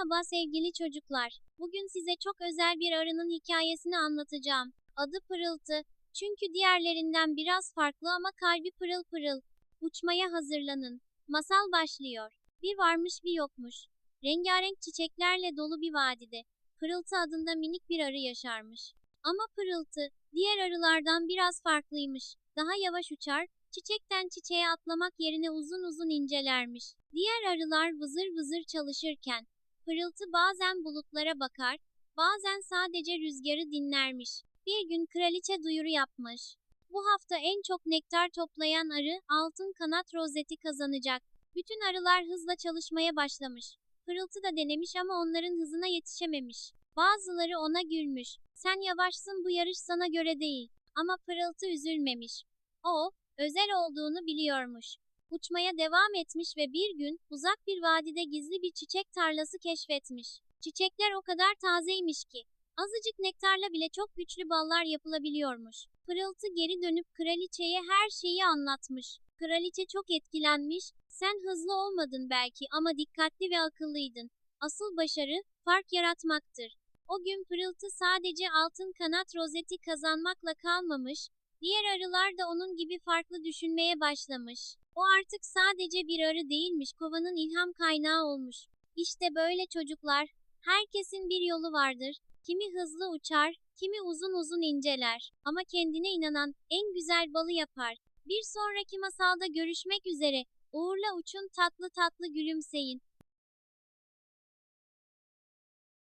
Merhaba sevgili çocuklar. Bugün size çok özel bir arının hikayesini anlatacağım. Adı Pırıltı. Çünkü diğerlerinden biraz farklı ama kalbi pırıl pırıl. Uçmaya hazırlanın. Masal başlıyor. Bir varmış bir yokmuş. Rengarenk çiçeklerle dolu bir vadide. Pırıltı adında minik bir arı yaşarmış. Ama Pırıltı, diğer arılardan biraz farklıymış. Daha yavaş uçar, çiçekten çiçeğe atlamak yerine uzun uzun incelermiş. Diğer arılar vızır vızır çalışırken, Pırıltı bazen bulutlara bakar, bazen sadece rüzgarı dinlermiş. Bir gün kraliçe duyuru yapmış. Bu hafta en çok nektar toplayan arı altın kanat rozeti kazanacak. Bütün arılar hızla çalışmaya başlamış. Pırıltı da denemiş ama onların hızına yetişememiş. Bazıları ona gülmüş. Sen yavaşsın bu yarış sana göre değil. Ama Pırıltı üzülmemiş. O, özel olduğunu biliyormuş. Uçmaya devam etmiş ve bir gün uzak bir vadide gizli bir çiçek tarlası keşfetmiş. Çiçekler o kadar tazeymiş ki azıcık nektarla bile çok güçlü ballar yapılabiliyormuş. Pırıltı geri dönüp kraliçeye her şeyi anlatmış. Kraliçe çok etkilenmiş. Sen hızlı olmadın belki ama dikkatli ve akıllıydın. Asıl başarı fark yaratmaktır. O gün Pırıltı sadece altın kanat rozeti kazanmakla kalmamış, diğer arılar da onun gibi farklı düşünmeye başlamış. O artık sadece bir arı değilmiş, kovanın ilham kaynağı olmuş. İşte böyle çocuklar, herkesin bir yolu vardır. Kimi hızlı uçar, kimi uzun uzun inceler. Ama kendine inanan en güzel balı yapar. Bir sonraki masalda görüşmek üzere. Uğurla uçun tatlı tatlı gülümseyin.